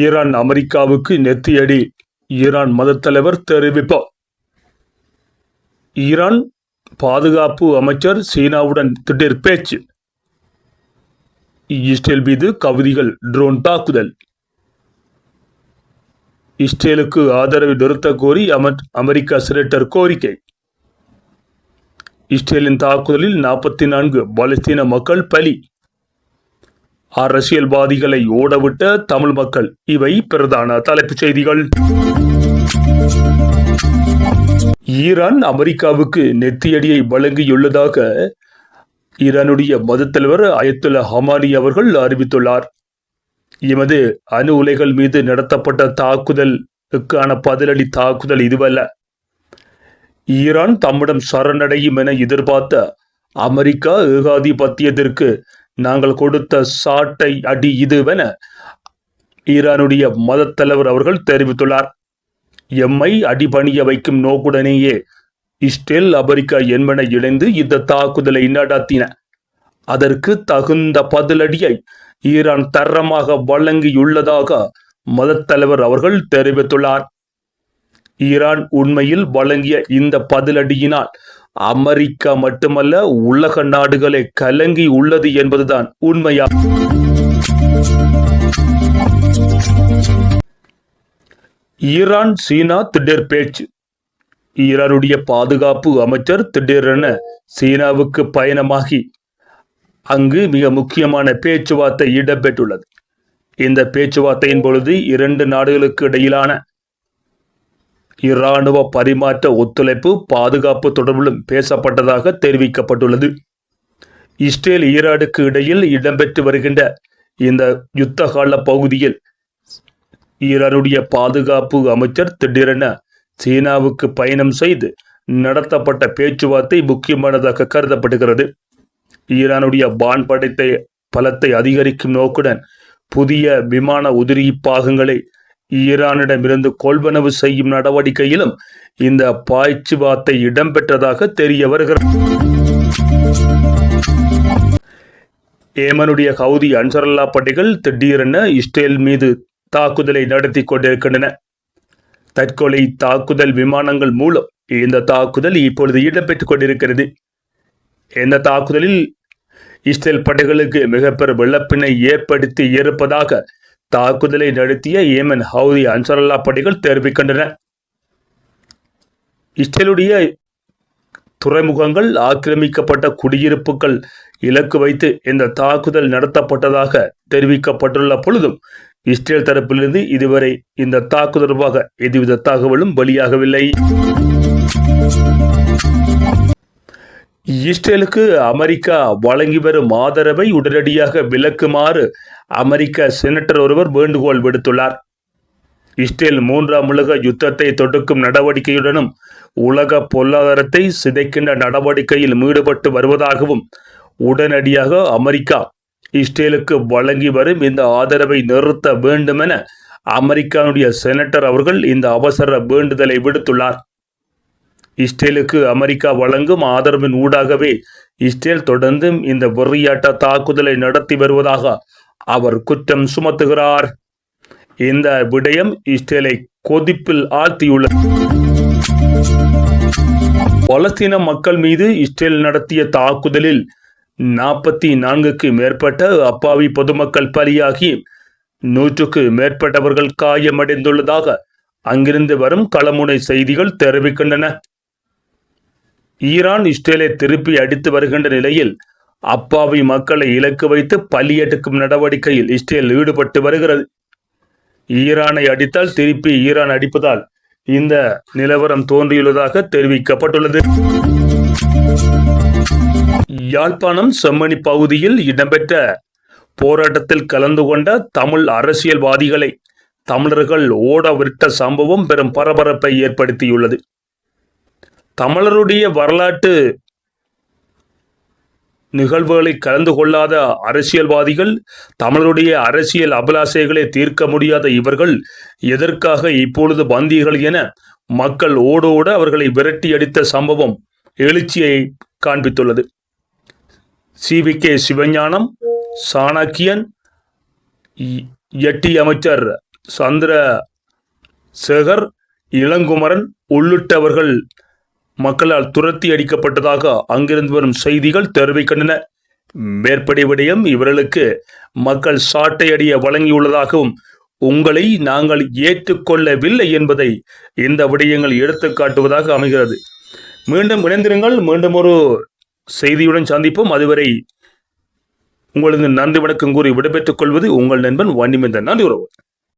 Iran அமெரிக்காவுக்கு நெத்தியடி. Iran மதத் தலைவர் தெரிவிப்பார் ஈரான் பாதுகாப்பு அமைச்சர் சீனாவுடன் திடீர் பேச்சு. இஸ்ரேல் மீது கவிதைகள் ட்ரோன் தாக்குதல். இஸ்ரேலுக்கு ஆதரவு நிறுத்த கோரி அமெரிக்கா சிரேட்டர் கோரிக்கை. இஸ்ரேலின் தாக்குதலில் நாற்பத்தி நான்கு பாலஸ்தீன மக்கள் பலி. அரசியல்வாதிகளை ஓடவிட்ட தமிழ் மக்கள் இவை பிரதான தலைப்புச் செய்திகள். ஈரான் அமெரிக்காவுக்கு நெத்தியடியை வழங்கியுள்ளதாக ஈரானுடைய மதத் தலைவர் அயத்துல்லா ஹமானி அவர்கள் அறிவித்துள்ளார். எமது அணு உலைகள் மீது நடத்தப்பட்ட தாக்குதலுக்கான பதிலடி தாக்குதல் இதுவல்ல. ஈரான் தம்மிடம் சரணடையும் என எதிர்பார்த்த அமெரிக்கா ஏகாதிபத்தியத்திற்கு நாங்கள் கொடுத்த சாட்டை அடி இதுவென ஈரானுடைய மதத் தலைவர் அவர்கள் தெரிவித்துள்ளார். எம்மை அடிபணிய வைக்கும் நோக்குடனேயே இஸ்ரேல் அமெரிக்கா என்பன இணைந்து இந்த தாக்குதலை நடத்தின. அதற்கு தகுந்த பதிலடியை ஈரான் தரமாக வழங்கியுள்ளதாக மதத் தலைவர் அவர்கள் தெரிவித்துள்ளார். ஈரான் உண்மையில் வழங்கிய இந்த பதிலடியினால் அமெரிக்கா மட்டுமல்ல உலக நாடுகளே கலங்கி உள்ளது என்பதுதான் உண்மையா? ஈரான் சீனா திடீர் பேச்சு. ஈரானுடைய பாதுகாப்பு அமைச்சர் திடீரென சீனாவுக்கு பயணமாகி அங்கு மிக முக்கியமான பேச்சுவார்த்தை இடம்பெற்றுள்ளது. இந்த பேச்சுவார்த்தையின் பொழுது இரண்டு நாடுகளுக்கு இடையிலான இராணுவ பரிமாற்ற ஒத்துழைப்பு பாதுகாப்பு தொடர்பிலும் பேசப்பட்டதாக தெரிவிக்கப்பட்டுள்ளது. இஸ்ரேல் ஈராடுக்கு இடையில் இடம்பெற்று வருகின்ற இந்த யுத்தகால பகுதியில் ஈரானுடைய பாதுகாப்பு அமைச்சர் திடீரென சீனாவுக்கு பயணம் செய்து நடத்தப்பட்ட பேச்சுவார்த்தை முக்கியமானதாக கருதப்படுகிறது. ஈரானுடைய வான்படைத்தை பலத்தை அதிகரிக்கும் நோக்குடன் புதிய விமான உதிரி பாகங்களை ஈரானிடமிருந்து கொள்வனவு செய்யும் நடவடிக்கையிலும் இந்த பாய்ச்சுவார்த்தை இடம்பெற்றதாக தெரிய வருகிறது. ஏமனுடைய ஹவுதி அன்சரல்லா படைகள் திடீரென இஸ்ரேல் மீது தாக்குதலை நடத்தி கொண்டிருக்கின்றன. தற்கொலை தாக்குதல் விமானங்கள் மூலம் இந்த தாக்குதல் இப்பொழுது இடம்பெற்றுக் கொண்டிருக்கிறது. இந்த தாக்குதலில் இஸ்ரேல் படைகளுக்கு மிகப்பெரும் இழப்பினை ஏற்படுத்தி இருப்பதாக தாக்குதலை நடத்திய ஏமன் ஹவுதி அன்சரல்லா படைகள் தெரிவிக்கின்றன. இஸ்ரேலுடைய துறைமுகங்கள் ஆக்கிரமிக்கப்பட்ட குடியிருப்புகள் இலக்கு வைத்து இந்த தாக்குதல் நடத்தப்பட்டதாக தெரிவிக்கப்பட்டுள்ள பொழுதும் இஸ்ரேல் தரப்பிலிருந்து இதுவரை இந்த தாக்குதல் தொடர்பாக எதுவித தகவலும் வெளியாகவில்லை. இஸ்ரேலுக்கு அமெரிக்கா வழங்கி வரும் ஆதரவை உடனடியாக விலக்குமாறு அமெரிக்க செனட்டர் ஒருவர் வேண்டுகோள் விடுத்துள்ளார். இஸ்ரேல் மூன்றாம் உலக யுத்தத்தை தொடுக்கும் நடவடிக்கையுடனும் உலக பொருளாதாரத்தை சிதைக்கின்ற நடவடிக்கையில் ஈடுபட்டு வருவதாகவும் உடனடியாக அமெரிக்கா இஸ்ரேலுக்கு வழங்கி வரும் இந்த ஆதரவை நிறுத்த வேண்டுமென அமெரிக்காவுடைய செனட்டர் அவர்கள் இந்த அவசர வேண்டுதலை விடுத்துள்ளார். இஸ்ரேலுக்கு அமெரிக்கா வழங்கும் ஆதரவின் ஊடாகவே இஸ்ரேல் தொடர்ந்தும் இந்த வெறியாட்ட தாக்குதலை நடத்தி வருவதாக அவர் குற்றம் சுமத்துகிறார். இந்த விடயம் இஸ்ரேலை கொதிப்பில் ஆழ்த்தியுள்ளது. பலஸ்தீன மக்கள் மீது இஸ்ரேல் நடத்திய தாக்குதலில் நாற்பத்தி நான்குக்கு மேற்பட்ட அப்பாவி பொதுமக்கள் பலியாகி நூற்றுக்கு மேற்பட்டவர்கள் காயமடைந்துள்ளதாக அங்கிருந்து வரும் களமுனை செய்திகள் தெரிவிக்கின்றன. ஈரான் இஸ்ரேலை திருப்பி அடித்து வருகின்ற நிலையில் அப்பாவி மக்களை இலக்கு வைத்து பலியெடுக்கும் நடவடிக்கையில் இஸ்ரேல் ஈடுபட்டு வருகிறது. ஈரானை அடித்தால் திருப்பி ஈரான் அடிப்பதால் இந்த நிலவரம் தோன்றியுள்ளதாக தெரிவிக்கப்பட்டுள்ளது. யாழ்ப்பாணம் செம்மணி பகுதியில் இடம்பெற்ற போராட்டத்தில் கலந்து கொண்ட தமிழ் அரசியல்வாதிகளை தமிழர்கள் ஓட விட்ட சம்பவம் பெரும் பரபரப்பை ஏற்படுத்தியுள்ளது. தமிழருடைய வரலாற்று நிகழ்வுகளை கலந்து கொள்ளாத அரசியல்வாதிகள் தமிழருடைய அரசியல் அபிலாசைகளை தீர்க்க முடியாத இவர்கள் எதற்காக இப்பொழுது வந்தீர்கள் என மக்கள் ஓடோட அவர்களை விரட்டி அடித்த சம்பவம் எழுச்சியை காண்பித்துள்ளது. C V K. Sivagnanam Chanakyan எட்டி அமைச்சர் சந்திர சேகர் இளங்குமரன் உள்ளிட்டவர்கள் மக்களால் துரத்தி அடிக்கப்பட்டதாக அங்கிருந்து வரும் செய்திகள் தெரிவிக்கின்றன. மேற்படி விடயம் இவர்களுக்கு மக்கள் சாட்டை அடிய வழங்கியுள்ளதாகவும் உங்களை நாங்கள் ஏற்றுக்கொள்ளவில்லை என்பதை இந்த விடயங்கள் எடுத்து காட்டுவதாக அமைகிறது. மீண்டும் இணைந்திருங்கள். மீண்டும் ஒரு செய்தியுடன் சந்திப்போம். அதுவரை உங்களது நன்றி வணக்கம் கூறி விடைபெற்றுக் கொள்வது உங்கள் நண்பன் வன்னிமந்தன். நன்றி உறவு.